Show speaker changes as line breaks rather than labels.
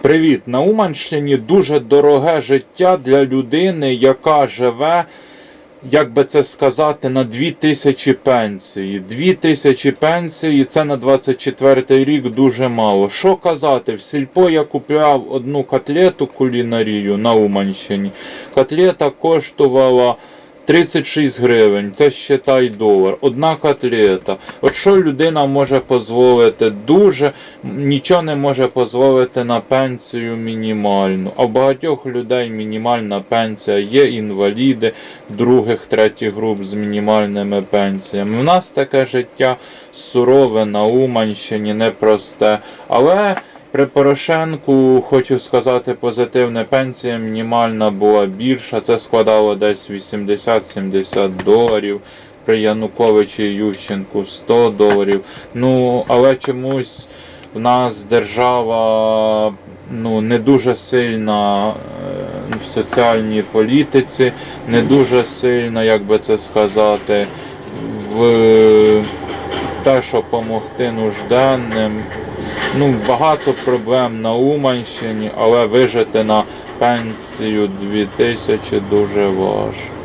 Привіт! На Уманщині дуже дороге життя для людини, яка живе, як би це сказати, на 2000 пенсії. 2000 пенсії це на 24 рік дуже мало. Що казати, в сільпо я купляв одну котлету кулінарію на Уманщині. Котлета коштувала 36 гривень, це считай долар. Одна котлета. От що людина може дозволити? Дуже нічого не може дозволити на пенсію мінімальну. А в багатьох людей мінімальна пенсія є інваліди других, третіх груп з мінімальними пенсіями. У нас таке життя сурове на Уманщині, непросте. Але при Порошенку хочу сказати позитивне, пенсія мінімальна була більша, це складало десь 80-70 доларів. При Януковичі Ющенку 100 доларів. Ну, але чомусь в нас держава ну, не дуже сильна е, в соціальній політиці, не дуже сильна, як би це сказати, в те, щоб допомогти нужденним. Ну, багато проблем на Уманщині, але вижити на пенсію 2000 дуже важко.